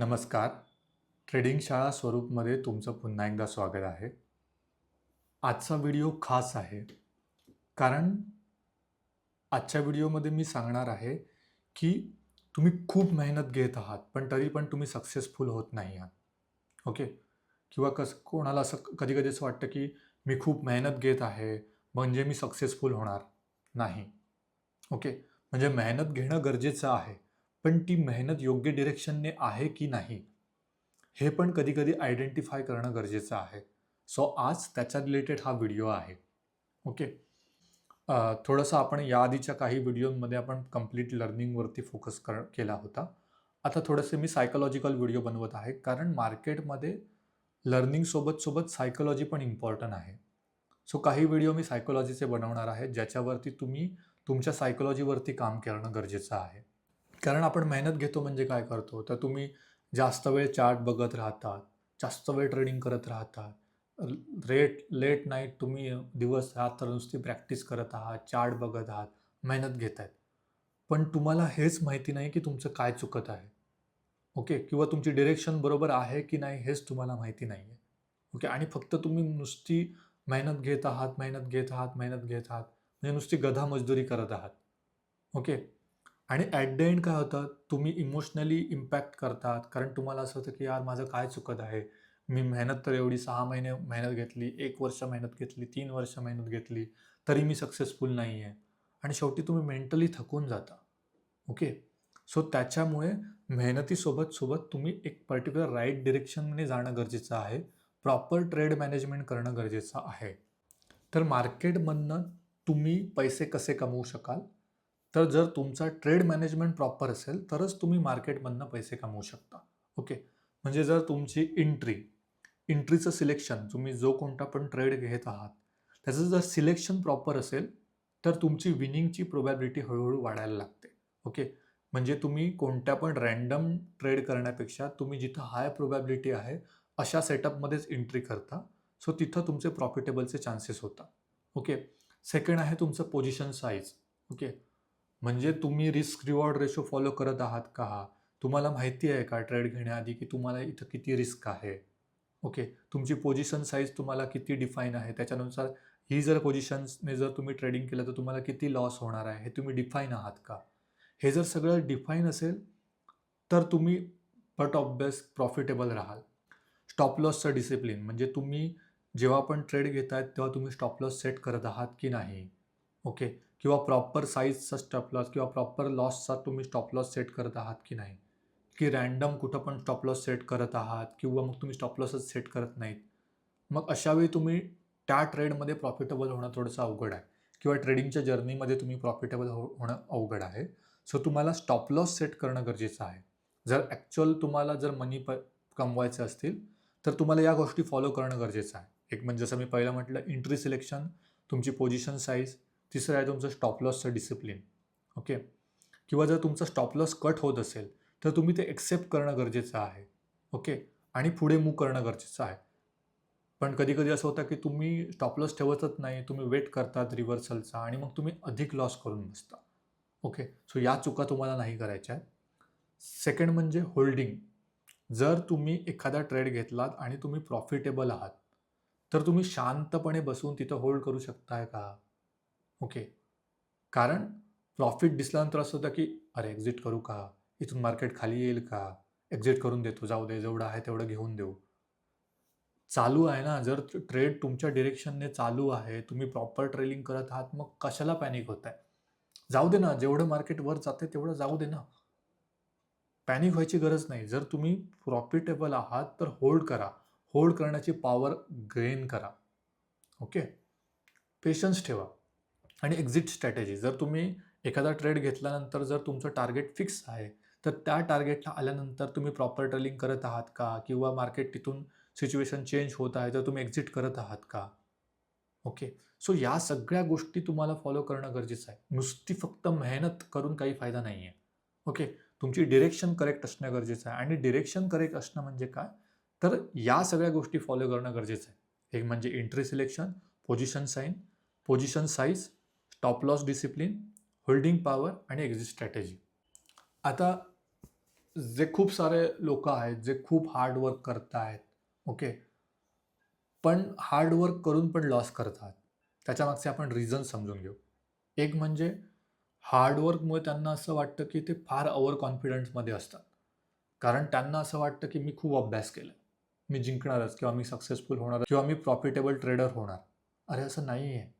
नमस्कार. ट्रेडिंग शाळा स्वरूपमध्ये तुमचं पुन्हा एकदा स्वागत आहे. आजचा व्हिडिओ खास आहे. कारण आजच्या व्हिडिओमध्ये मी सांगणार आहे की तुम्ही खूप मेहनत घेत आहात पण तरी पण तुम्ही सक्सेसफुल होत नाही आहात. ओके? किंवा कस कोणाला असं कधी कधी असं वाटतं की मी खूप मेहनत घेत आहे म्हणजे मी सक्सेसफुल होणार नाही. ओके? म्हणजे मेहनत घेणं गरजेचं आहे. पण ती मेहनत योग्य डिरेक्शनने आहे की नाही हे पण कधीकधी आयडेंटिफाय करणं गरजेचं आहे. सो आज त्याच्या रिलेटेड हा व्हिडिओ आहे. ओके थोडंसं आपण याआधीच्या काही व्हिडिओमध्ये आपण कंप्लीट लर्निंगवरती फोकस कर केला होता. आता थोडेसे मी सायकोलॉजिकल व्हिडिओ बनवत आहे कारण मार्केटमध्ये लर्निंगसोबत सोबत सायकोलॉजी पण इम्पॉर्टंट आहे. सो काही व्हिडिओ मी सायकोलॉजीचे बनवणार आहे ज्याच्यावरती तुम्ही तुमच्या सायकोलॉजीवरती काम करणं गरजेचं आहे. कारण आपण मेहनत घेतो म्हणजे काय करतो? तर तुम्ही जास्त वेळ चार्ट बघत राहतात जास्त वेळ ट्रेडिंग करत राहतात. रेट लेट नाईट तुम्ही दिवस रात्र नुसती प्रॅक्टिस करत आहात चार्ट बघत आहात मेहनत घेत आहेत. पण तुम्हाला हेच माहिती नाही की तुमचं काय चुकत आहे. ओके? किंवा तुमची डिरेक्शन बरोबर आहे की नाही हेच तुम्हाला माहिती नाही आहे ओके? आणि फक्त तुम्ही नुसती मेहनत घेत आहात मेहनत घेत आहात मेहनत घेत आहात म्हणजे नुसती गधा मजदुरी करत आहात. ओके? आणि ॲट द एंड काय होतं? तुम्ही इमोशनली इम्पॅक्ट करतात. कारण तुम्हाला असं होतं की यार माझं काय चुकत आहे? मी मेहनत तर एवढी सहा महिने मेहनत घेतली एक वर्ष मेहनत घेतली तीन वर्ष मेहनत घेतली तरी मी सक्सेसफुल नाही आहे आणि शेवटी तुम्ही मेंटली थकून जाता. ओके सो त्याच्यामुळे मेहनतीसोबत सोबत तुम्ही एक पर्टिक्युलर राईट डिरेक्शनने जाणं गरजेचं आहे. प्रॉपर ट्रेड मॅनेजमेंट करणं गरजेचं आहे. तर मार्केटमधनं तुम्ही पैसे कसे कमवू शकाल? तर जर तुमचा ट्रेड मॅनेजमेंट प्रॉपर असेल तरच तुम्ही मार्केटमधनं पैसे कमवू शकता. ओके? म्हणजे जर तुमची एंट्री एंट्रीचं सिलेक्शन तुम्ही जो कोणता पण ट्रेड घेत आहात त्याचं जर सिलेक्शन प्रॉपर असेल तर तुमची विनिंगची प्रोबॅबिलिटी हळूहळू वाढायला लागते. ओके? म्हणजे तुम्ही कोणत्या पण रँडम ट्रेड करण्यापेक्षा तुम्ही जिथं हाय प्रोबॅबिलिटी आहे अशा सेटअपमध्येच एंट्री करता. सो तिथं तुमचे प्रॉफिटेबलचे चान्सेस होतात. ओके? सेकंड आहे तुमचं पोझिशन साईज ओके? म्हणजे तुम्ही रिस्क रिवॉर्ड रेशो फॉलो करत आहात का? तुम्हाला माहिती आहे का ट्रेड घेण्याआधी की तुम्हाला इथं किती रिस्क आहे? ओके तुमची पोझिशन साईज तुम्हाला किती डिफाईन आहे? त्याच्यानुसार ही जर पोझिशन्सने जर तुम्ही ट्रेडिंग केलं तर तुम्हाला किती लॉस होणार आहे? हे तुम्ही डिफाईन आहात का? हे जर सगळं डिफाईन असेल तर तुम्ही बट ऑफ बेस्ट प्रॉफिटेबल राहाल. स्टॉप लॉसचं डिसिप्लिन म्हणजे तुम्ही जेव्हा पण ट्रेड घेतायत तेव्हा तुम्ही स्टॉप लॉस सेट करत आहात की नाही? ओके किंवा प्रॉपर साईजचा स्टॉप लॉस किंवा प्रॉपर लॉसचा तुम्ही स्टॉप लॉस सेट करत आहात की नाही? की रॅन्डम कुठं पण स्टॉप लॉस सेट करत आहात किंवा मग तुम्ही स्टॉप लॉसच सेट करत नाहीत? मग अशावेळी तुम्ही त्या ट्रेडमध्ये प्रॉफिटेबल होणं थोडंसं अवघड आहे. किंवा ट्रेडिंगच्या जर्नीमध्ये तुम्ही प्रॉफिटेबल हो होणं अवघड आहे. सो तुम्हाला स्टॉप लॉस सेट करणं गरजेचं आहे. जर ॲक्च्युअल तुम्हाला जर मनी प कमवायचे असतील तर तुम्हाला या गोष्टी फॉलो करणं गरजेचं आहे. एक म्हणजे जसं मी पहिलं म्हटलं इंट्री सिलेक्शन तुमची पोझिशन साईज तिसरं आहे तुमचं स्टॉप लॉसचं डिसिप्लिन ओके किंवा जर तुमचं स्टॉप लॉस कट होत असेल तर तुम्ही ते एक्सेप्ट करणं गरजेचं आहे. ओके आणि पुढे मूव करणं गरजेचं आहे. पण कधी कधी असं होतं की तुम्ही स्टॉप लॉस ठेवतच नाही तुम्ही वेट करतात रिव्हर्सलचा आणि मग तुम्ही अधिक लॉस करून बसता. ओके सो या चुका तुम्हाला नाही करायच्या आहेत. सेकंड म्हणजे होल्डिंग जर तुम्ही एखादा ट्रेड घेतलात आणि तुम्ही प्रॉफिटेबल आहात तर तुम्ही शांतपणे बसून तिथं होल्ड करू शकताय का? ओके. कारण प्रॉफिट दिसल्यानंतर असं होतं की अरे एक्झिट करू का? इथून मार्केट खाली येईल का? एक्झिट करून देतो जाऊ दे जेवढं आहे तेवढं घेऊन देऊ. चालू आहे ना? जर ट्रेड तुमच्या डिरेक्शनने चालू आहे तुम्ही प्रॉपर ट्रेलिंग करत आहात मग कशाला पॅनिक होत आहे? जाऊ दे ना जेवढं मार्केट वर जाते तेवढं जाऊ दे ना. पॅनिक व्हायची गरज नाही. जर तुम्ही प्रॉफिटेबल आहात तर होल्ड करा. होल्ड करण्याची पॉवर गेन करा. ओके? पेशन्स ठेवा. आणि एक्झिट स्ट्रॅटेजी जर तुम्ही एखादा ट्रेड घेतल्यानंतर जर तुमचं टार्गेट फिक्स आहे तर त्या टार्गेटला आल्यानंतर तुम्ही प्रॉपर ट्रेलिंग करत आहात का? किंवा मार्केट तिथून सिच्युएशन चेंज होत आहे तर तुम्ही एक्झिट करत आहात का? ओके सो या सगळ्या गोष्टी तुम्हाला फॉलो करणं गरजेचं आहे. नुसती फक्त मेहनत करून काही फायदा नाही आहे ओके तुमची डिरेक्शन करेक्ट असणं गरजेचं आहे. आणि डिरेक्शन करेक्ट असणं म्हणजे काय? तर या सगळ्या गोष्टी फॉलो करणं गरजेचं आहे. एक म्हणजे entry selection position sign position size stop loss discipline holding power आणि एक्झिट स्ट्रॅटेजी आता जे खूप सारे लोक आहेत जे खूप हार्डवर्क करत करतायत ओके पण हार्डवर्क करून पण लॉस करतात त्याच्यामागचे आपण रिझन समजून घेऊ. एक म्हणजे हार्डवर्कमुळे त्यांना असं वाटतं की ते फार ओवर कॉन्फिडन्समध्ये असतात. कारण त्यांना असं वाटतं की मी खूप अभ्यास केला. मी जिंकणारच किंवा मी सक्सेसफुल होणार किंवा मी प्रॉफिटेबल ट्रेडर होणार. अरे असं नाही आहे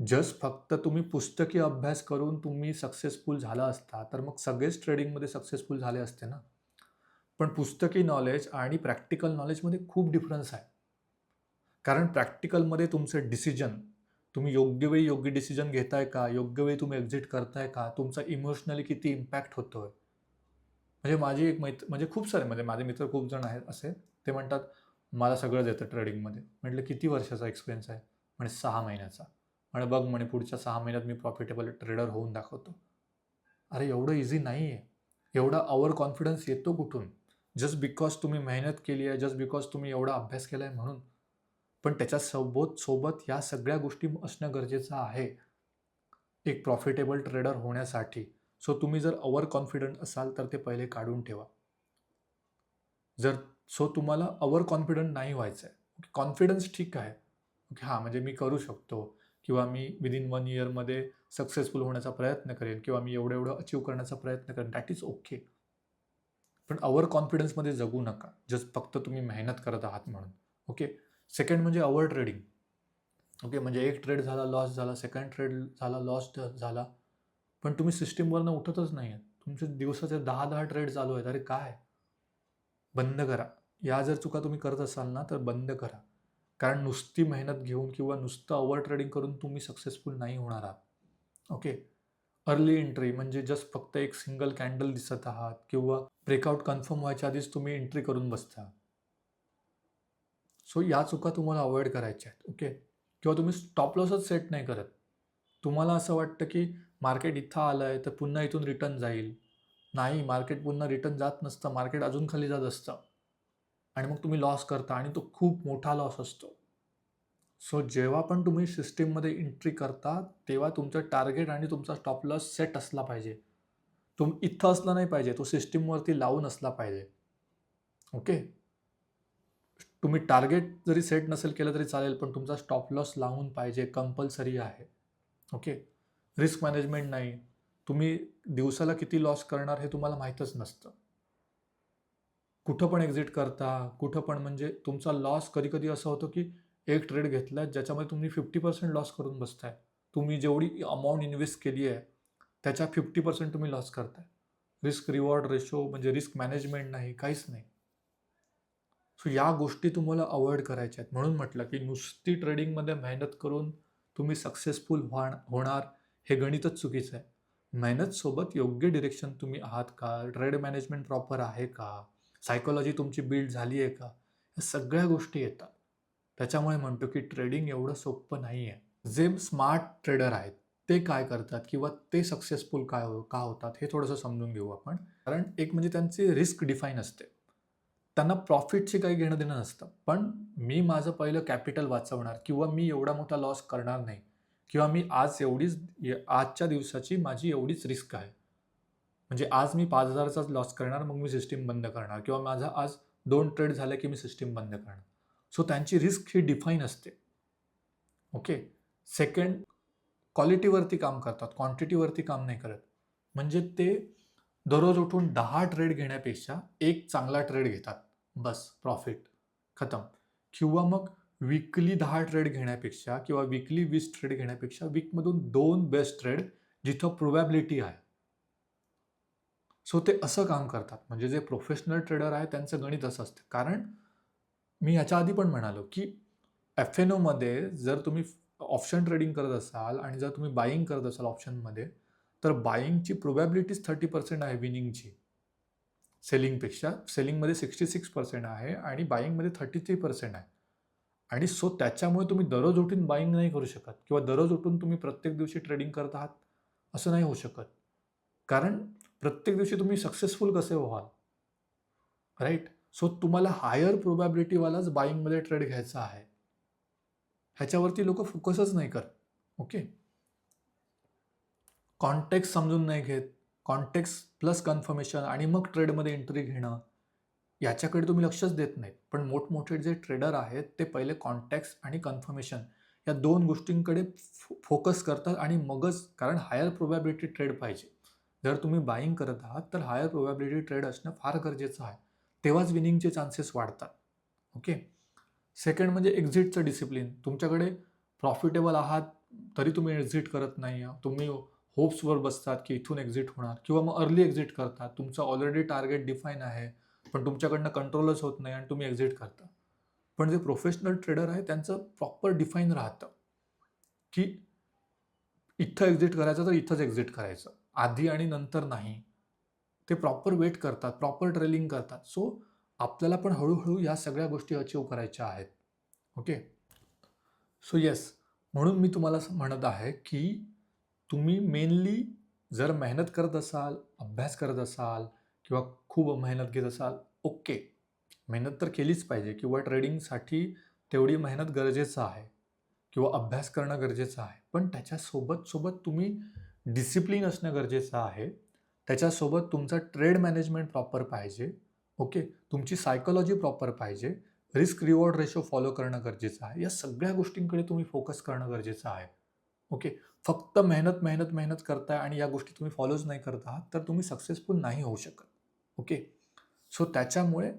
जस्ट फक्त तुम्ही पुस्तकी अभ्यास करून तुम्ही सक्सेसफुल झाला असता तर मग सगळेच ट्रेडिंगमध्ये सक्सेसफुल झाले असते ना? पण पुस्तकी नॉलेज आणि प्रॅक्टिकल नॉलेजमध्ये खूप डिफरन्स आहे. कारण प्रॅक्टिकलमध्ये तुमचे डिसिजन तुम्ही योग्य वेळी योग्य डिसिजन घेताय का? योग्य वेळी तुम्ही एक्झिट करताय का? तुमचा इमोशनली किती इम्पॅक्ट होतो आहे म्हणजे माझी एक मैत्र म्हणजे खूप सारे म्हणजे माझे मित्र खूप जण आहेत असे ते म्हणतात मला सगळंच येतं ट्रेडिंगमध्ये म्हटलं किती वर्षाचा एक्सपिरियन्स आहे? म्हणजे सहा महिन्याचा. आणि बघ म्हणे पुढच्या सहा महिन्यात मी प्रॉफिटेबल ट्रेडर होऊन दाखवतो. अरे एवढं इझी नाही आहे एवढा अवर कॉन्फिडन्स येतो कुठून? जस्ट बिकॉज तुम्ही मेहनत केली आहे जस्ट बिकॉज तुम्ही एवढा अभ्यास केला आहे म्हणून. पण त्याच्यासोबत सोबत या सगळ्या गोष्टी असणं गरजेचं आहे. एक प्रॉफिटेबल ट्रेडर होण्यासाठी. सो तुम्ही जर अवर कॉन्फिडंट असाल तर ते पहिले काढून ठेवा. जर सो तुम्हाला अवर कॉन्फिडंट नाही व्हायचं आहे कॉन्फिडन्स ठीक आहे. ओके हां म्हणजे मी करू शकतो. किंवा मी विदिन वन इयरमध्ये सक्सेसफुल होण्याचा प्रयत्न करेन किंवा मी एवढं एवढं अचीव करण्याचा प्रयत्न करेन दॅट इज ओके पण अवर कॉन्फिडन्समध्ये जगू नका. जस्ट फक्त तुम्ही मेहनत करत आहात म्हणून. ओके सेकंड म्हणजे अवर ट्रेडिंग ओके म्हणजे एक ट्रेड झाला लॉस झाला सेकंड ट्रेड झाला लॉस झाला. पण तुम्ही सिस्टीमवरनं उठतच नाही आहेत तुमचे दिवसाचे दहा दहा ट्रेड चालू आहेत. अरे काय? बंद करा. या जर चुका तुम्ही करत असाल ना तर बंद करा. कारण नुसती मेहनत घेऊन किंवा नुसतं ओव्हर ट्रेडिंग करून तुम्ही सक्सेसफुल नाही होणार आहात. ओके अर्ली एंट्री म्हणजे जस्ट फक्त एक सिंगल कॅन्डल दिसत आहात किंवा ब्रेकआउट कन्फर्म व्हायच्या आधीच तुम्ही एंट्री करून बसता सो या चुका तुम्हाला अवॉइड करायच्या आहेत. ओके किंवा तुम्ही स्टॉप लॉसच सेट नाही करत. तुम्हाला असं वाटतं की मार्केट इथं आलं आहे तर पुन्हा इथून रिटर्न जाईल. नाही मार्केट पुन्हा रिटर्न जात नसतं. मार्केट अजून खाली जात असतं. आणि मग तुम्ही लॉस करता आणि तो खूप मोठा लॉस असतो. सो जेव्हा पण तुम्ही सिस्टीममध्ये एंट्री करता तेव्हा तुमचं टार्गेट आणि तुमचा स्टॉप लॉस सेट असला पाहिजे. तुम इथं असला नाही पाहिजे तो सिस्टीमवरती लावून असला पाहिजे. ओके तुम्ही टार्गेट जरी सेट नसेल केलं तरी चालेल पण तुमचा स्टॉप लॉस लावून पाहिजे कंपल्सरी आहे. ओके रिस्क मॅनेजमेंट नाही. तुम्ही दिवसाला किती लॉस करणार हे तुम्हाला माहीतच नसतं. कुठं पण एक्झिट करता कुठं पण म्हणजे तुमचा लॉस कधी कधी असं होतं की एक ट्रेड घेतला ज्याच्यामध्ये तुम्ही फिफ्टी पर्सेंट लॉस करून बसताय. तुम्ही जेवढी अमाऊंट इन्व्हेस्ट केली आहे त्याच्या फिफ्टी पर्सेंट तुम्ही लॉस करताय. रिस्क रिवॉर्ड रेशो म्हणजे रिस्क मॅनेजमेंट नाही काहीच नाही. सो या गोष्टी तुम्हाला अवॉइड करायच्या आहेत. म्हणून म्हटलं की नुसती ट्रेडिंगमध्ये मेहनत करून तुम्ही सक्सेसफुल व्हा होणार हे गणितच चुकीचं आहे. मेहनतसोबत योग्य डिरेक्शन तुम्ही आहात का? ट्रेड मॅनेजमेंट प्रॉपर आहे का? सायकोलॉजी तुमची बिल्ड झाली आहे का? या सगळ्या गोष्टी येतात. त्याच्यामुळे म्हणतो की ट्रेडिंग एवढं सोपं नाही आहे जे स्मार्ट ट्रेडर आहेत ते काय करतात किंवा ते सक्सेसफुल काय हो का होतात हे थोडंसं समजून घेऊ आपण. कारण एक म्हणजे त्यांची रिस्क डिफाईन असते. त्यांना प्रॉफिटची काही घेणं देणं नसतं. पण मी माझं पहिलं कॅपिटल वाचवणार किंवा मी एवढा मोठा लॉस करणार नाही किंवा मी आज एवढीच आजच्या दिवसाची माझी एवढीच रिस्क आहे. म्हणजे आज मी पाच हजाराचाच लॉस करणार मग मी सिस्टीम बंद करणार. किंवा माझा आज दोन ट्रेड झाले की मी सिस्टीम बंद करणार. सो त्यांची रिस्क ही डिफाईन असते. ओके सेकंड क्वालिटीवरती काम करतात. क्वांटिटीवरती काम नाही करत. म्हणजे ते दररोज उठून दहा ट्रेड घेण्यापेक्षा एक चांगला ट्रेड घेतात. बस प्रॉफिट खतम. किंवा मग विकली दहा ट्रेड घेण्यापेक्षा किंवा विकली वीस ट्रेड घेण्यापेक्षा वीकमधून दोन बेस्ट ट्रेड जिथं प्रोबॅबिलिटी आहे. सो ते असं काम करतात. म्हणजे जे प्रोफेशनल ट्रेडर आहे त्यांचं गणित असं असतं. कारण मी ह्याच्या आधी पण म्हणालो की एफ एन ओमध्ये जर तुम्ही ऑप्शन ट्रेडिंग करत असाल आणि जर तुम्ही बाईंग करत असाल ऑप्शनमध्ये तर बाईंगची प्रोबॅबिलिटीज थर्टी पर्सेंट आहे विनिंगची सेलिंगपेक्षा सेलिंगमध्ये सिक्स्टी सिक्स पर्सेंट आहे आणि बाईंगमध्ये थर्टी थ्री पर्सेंट आहे. आणि सो त्याच्यामुळे तुम्ही दररोज उठून बाईंग नाही करू शकत किंवा दररोज उठून तुम्ही प्रत्येक दिवशी ट्रेडिंग करत आहात असं नाही होऊ शकत. कारण प्रत्येक दिवशी तुम्ही सक्सेसफुल कसे व्हाल? राईट सो तुम्हाला हायर प्रोबॅबिलिटीवालाच बाईंगमध्ये ट्रेड घ्यायचा आहे. ह्याच्यावरती लोक फोकसच नाही करत. ओके कॉन्टेक्ट समजून नाही घेत. कॉन्टेक्स प्लस कन्फर्मेशन आणि मग ट्रेडमध्ये एंट्री घेणं याच्याकडे तुम्ही लक्षच देत नाहीत. पण मोठमोठे जे ट्रेडर आहेत ते पहिले कॉन्टॅक्स आणि कन्फर्मेशन या दोन गोष्टींकडे फो फोकस करतात आणि मगच कारण हायर प्रोबॅबिलिटी ट्रेड पाहिजे. जर तुम्ही बाईंग करत आहात तर हायर प्रोबॅबिलिटी ट्रेड असणं फार गरजेचं आहे. तेव्हाच विनिंगचे चान्सेस वाढतात. ओके सेकंड म्हणजे एक्झिटचं डिसिप्लिन तुमच्याकडे प्रॉफिटेबल आहात तरी तुम्ही एक्झिट करत नाही आहात. तुम्ही होप्सवर बसतात की इथून एक्झिट होणार किंवा मग अर्ली एक्झिट करतात. तुमचं ऑलरेडी टार्गेट डिफाईन आहे पण तुमच्याकडनं कंट्रोलच होत नाही आणि तुम्ही एक्झिट करता. पण जे प्रोफेशनल ट्रेडर आहे त्यांचं प्रॉपर डिफाईन राहतं. की इथं एक्झिट करायचं तर इथंच एक्झिट करायचं. आधी आणि नंतर नाही. ते प्रॉपर वेट करतात प्रॉपर ट्रेलिंग करतात. सो आपल्याला पण हळूहळू या सगळ्या गोष्टी अचीव करायच्या आहेत. ओके सो येस म्हणून मी तुम्हाला असं म्हणत आहे की तुम्ही मेनली जर मेहनत करत असाल अभ्यास करत असाल किंवा खूप मेहनत घेत असाल ओके मेहनत तर केलीच पाहिजे किंवा ट्रेडिंगसाठी तेवढी मेहनत गरजेचं आहे किंवा अभ्यास करणं गरजेचं आहे. पण त्याच्यासोबत सोबत तुम्ही डिसिप्लिन असणं गरजेचं आहे. त्याच्यासोबत तुमचा ट्रेड मॅनेजमेंट प्रॉपर पाहिजे. ओके? तुमची सायकोलॉजी प्रॉपर पाहिजे. रिस्क रिवॉर्ड रेशो फॉलो करणं गरजेचं आहे. या सगळ्या गोष्टींकडे तुम्ही फोकस करणं गरजेचं आहे. ओके? फक्त मेहनत मेहनत मेहनत करताय आणि या गोष्टी तुम्ही फॉलोच नाही करत आहात तर तुम्ही सक्सेसफुल नाही होऊ शकत. ओके? सो त्याच्यामुळे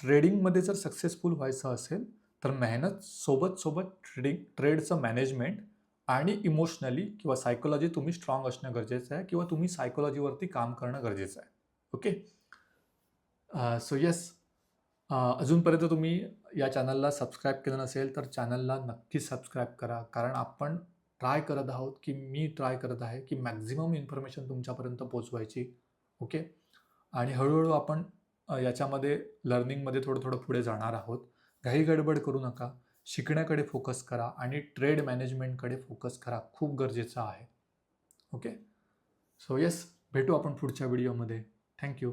ट्रेडिंगमध्ये जर सक्सेसफुल व्हायचं असेल तर मेहनत सोबत सोबत ट्रेडिंग ट्रेडचं मॅनेजमेंट आणि इमोशनली किंवा सायकोलॉजी तुम्ही स्ट्रॉंग असणं गरजेचं आहे किंवा तुम्ही सायकोलॉजीवरती काम करणं गरजेचं आहे. ओके सो येस अजूनपर्यंत तुम्ही या चॅनलला सबस्क्राईब केलं नसेल तर चॅनलला नक्की सबस्क्राईब करा. कारण आपण ट्राय करत आहोत की मी ट्राय करत आहे की मॅक्झिमम इन्फॉर्मेशन तुमच्यापर्यंत पोचवायची ओके आणि हळूहळू आपण याच्यामध्ये लर्निंगमध्ये थोडं थोडं पुढे जाणार आहोत. घाई गडबड करू नका. शिकण्याकडे फोकस करा आणि ट्रेड मॅनेजमेंटकडे फोकस करा. खूप गरजेचं आहे. ओके सो येस भेटू आपण पुढच्या व्हिडिओमध्ये थँक्यू